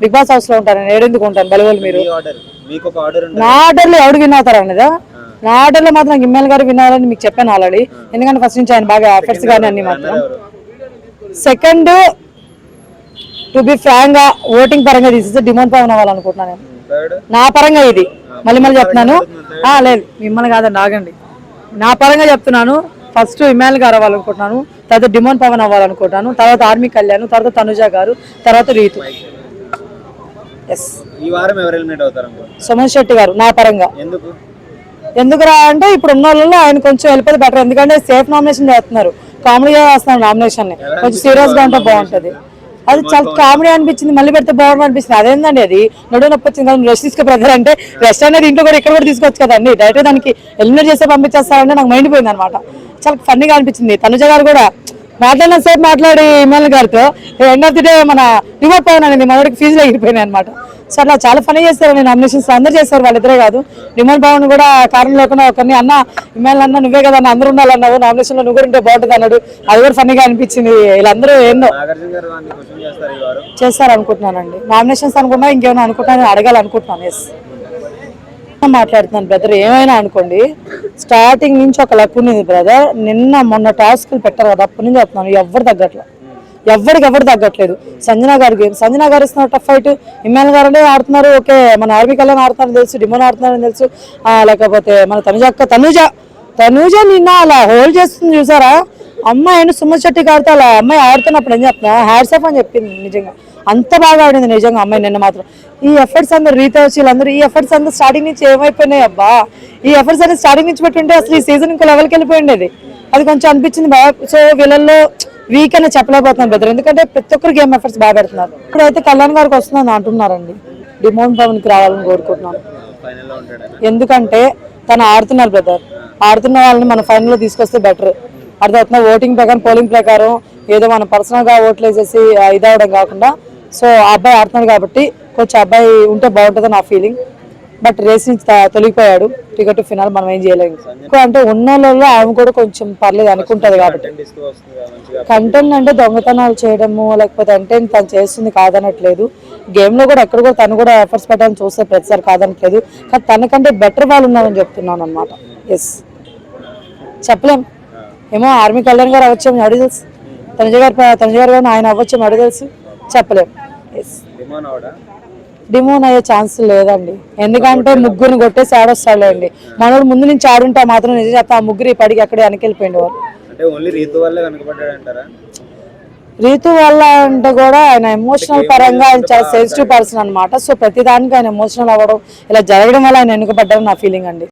Big boss హౌస్లో ఉంటాను నేను ఏడెందుకు ఉంటాను బలివోలు మీరు? నా ఆర్డర్లో ఎవడు విన్ అవుతారు అనేది నా ఆర్డర్లో మాత్రం ఇమ్మెల్ గారు విన్ అవ్వాలని మీకు చెప్పాను ఆల్రెడీ ఎందుకంటే ఫస్ట్ నుంచి ఆయన బాగా ఎఫర్ట్స్ కానీ అన్ని మాత్రం. సెకండ్ టు బి ఫ్రాంక్గా ఓటింగ్ పరంగా తీసేసి డిమాండ్ పవన్ అవ్వాలనుకుంటున్నాను నేను. థర్డ్ నా పరంగా ఇది. మళ్ళీ మళ్ళీ చెప్తున్నాను. ఆ, లేదు మిమ్మల్ని కాదండి ఆగండి. నా పరంగా చెప్తున్నాను ఫస్ట్ ఇమాల్ గారు అవ్వాలనుకుంటున్నాను తర్వాత డిమోన్ పవన్ అవ్వాలనుకుంటున్నాను తర్వాత ఆర్మీ కళ్యాణ్ తర్వాత తనుజ గారు తర్వాత రీతు. ఎస్ ఈ వారం ఎవరు ఎలిమినేట్ అవుతారు సుమన్ శెట్టి గారు నా పరంగా. ఎందుకు? ఎందుకురా అంటే ఇప్పుడు ఉన్న వాళ్ళలో ఆయన కొంచెం వెళ్ళిపోతే బెటర్ ఎందుకంటే సేఫ్ నామినేషన్ చేస్తున్నారు. కామెడీగా చేస్తున్నారు నామినేషన్ కొంచెం సీరియస్గా ఉంటే బాగుంటది. అది చాలా కామెడీ అనిపించింది. మళ్ళీ పెడితే బాగుంటుంది అనిపిస్తుంది. అదేందండి అది? నడువు నొప్పి వచ్చింది కదా రెస్ట్ తీసుకో బ్రదర్ అంటే రెస్ట్ అనేది ఇంట్లో కూడా ఇక్కడ కూడా తీసుకోవచ్చు కదండి డైరెక్ట్ దానికి ఎలిమినేట్ చేస్తే పంపించేస్తారంటే నాకు మైండ్ పోయింది అనమాట చాలా ఫన్నీగా అనిపించింది. తనుజ గారు కూడా మాట్లాడిన సేపు మాట్లాడి ఇమ్రాన్ గారితో ఎండ్ ఆఫ్ ది డే మన రిమోట్ పవన్ అనేది మనకి ఫీజులో ఎగిరిపోయినాయి అనమాట సో అట్లా చాలా ఫనీ చేస్తారు నామినేషన్స్ అందరూ చేస్తారు వాళ్ళిద్దరే కాదు. రిమోట్ పవన్ కూడా కారణం లేకుండా ఒకరిని అన్న ఇమ్రాన్ అన్న నువ్వే కదా అన్న అందరూ ఉండాలన్నావు నామినేషన్లో నువ్వు కూడా ఉంటే బాగుంటుంది అన్నాడు. అది కూడా ఫన్నీగా అనిపించింది. వీళ్ళందరూ ఏందో చేస్తారు అనుకుంటున్నానండి నామినేషన్స్ అనుకున్నా ఇంకేమైనా అనుకుంటున్నా అడగాలనుకుంటున్నాను. ఎస్ మాట్లాడుతున్నాను బ్రదర్ ఏమైనా అనుకోండి స్టార్టింగ్ నుంచి ఒక లక్ ఉంది బ్రదర్ నిన్న మొన్న టాస్క్లు పెట్టారు కదా అప్పటి నుంచి చెప్తున్నాను ఎవరు తగ్గట్లేదు ఎవరికి ఎవరు తగ్గట్లేదు. సంజన గారి గేమ్ సంజన గారు ఇస్తున్నారు టఫ్ ఫైట్ ఇమ్మాన్ గారు ఆడుతున్నారు ఓకే మన ఆర్మీ కళ్యాణ్ ఆడుతున్నారని తెలుసు డిమోన్ ఆడుతున్నారని తెలుసు. ఆ, లేకపోతే మన తనుజ అక్క తనుజ. తనుజ నిన్న అలా హోల్డ్ చేస్తుంది చూసారా? అమ్మాయి అయిన చెట్టి శెట్టి గారితో అలా అమ్మాయి ఆడుతున్నప్పుడు ఏం చెప్తున్నా? హ్యాడ్స్ ఆఫ్ అని చెప్పింది నిజంగా. అంత బాగా ఆడింది నిజంగా అమ్మాయి నిన్న మాత్రం. ఈ ఎఫర్ట్స్ అందరు రీత వీళ్ళందరూ ఈ ఎఫర్ట్స్ అందరూ స్టార్టింగ్ నుంచి ఏమైపోయినాయి అబ్బా? ఈ ఎఫర్ట్స్ అనేది స్టార్టింగ్ నుంచి పెట్టుంటే అసలు ఈ సీజన్ ఇంకో లెవెల్కి వెళ్ళిపోయి అది కొంచెం అనిపించింది బాగా. సో వీళ్ళల్లో వీక్ అని చెప్పలేకపోతున్నాను బెదర్ ఎందుకంటే ప్రతి ఒక్కరు గేమ్ ఎఫర్ట్స్ బాగా పెడుతున్నారు. ఇప్పుడైతే కళ్యాణ్ గారికి వస్తుందని అంటున్నారండి. డిమోన్ భవన్కి రావాలని కోరుకుంటున్నాను. ఎందుకంటే తను ఆడుతున్నారు బ్రదర్ ఆడుతున్న వాళ్ళని మన ఫైనల్లో తీసుకొస్తే బెటర్ అర్థమవుతున్నా ఓటింగ్ ప్రకారం పోలింగ్ ప్రకారం ఏదో మన పర్సనల్గా ఓట్లు వేసేసి ఇదవడం కాకుండా సో ఆ అబ్బాయి ఆడుతున్నాడు కాబట్టి కొంచెం అబ్బాయి ఉంటే బాగుంటుంది నా ఫీలింగ్ బట్ రేస్ నుంచి తొలగిపోయాడు. టికెట్ ఫినాల్ మనం ఏం చేయలేము ఎక్కువ అంటే ఉన్న వాళ్ళలో ఆమె కూడా కొంచెం పర్లేదు అనుకుంటది కాబట్టి. కంటెంట్ అంటే దొంగతనాలు చేయడము లేకపోతే అంటే తను చేస్తుంది కాదనట్లేదు. గేమ్లో కూడా ఎక్కడ కూడా తను కూడా ఎఫర్ట్స్ పెట్టాలని చూస్తే ప్రతిసారి కాదనట్లేదు. కానీ తనకంటే బెటర్ వాళ్ళు ఉన్నారని చెప్తున్నాను అనమాట ఎస్ చెప్పలేం. ఏమో ఆర్మీ కళ్యాణ్ గారు అవ్వచ్చేమో అడిగి తెలుసు. తనుజ గారు తనుజ గారు ఆయన అవ్వచ్చేమో అడిగి తెలుసు. చెప్పలేం. ఎస్ డిమాండ్ అవడా డిమోన్ అయ్యే ఛాన్స్ లేదండి. ఎందుకంటే ముగ్గురిని కొట్టేసి ఆడొస్తాడులేండి మనోడు ముందు నుంచి ఆడుంటే మాత్రం నిజం చెప్తా ఆ ముగ్గురు ఈ పడికి అక్కడే వెనకెళ్ళిపోయింది వాళ్ళు రీతు వల్లే అంటే కూడా ఆయన ఎమోషనల్ పరంగా ఆయన చాలా సెన్సిటివ్ పర్సన్ అనమాట సో ప్రతిదానికి ఆయన ఎమోషనల్ అవ్వడం ఇలా జరగడం వల్ల ఆయన వెనుకబడ్డారని నా ఫీలింగ్ అండి.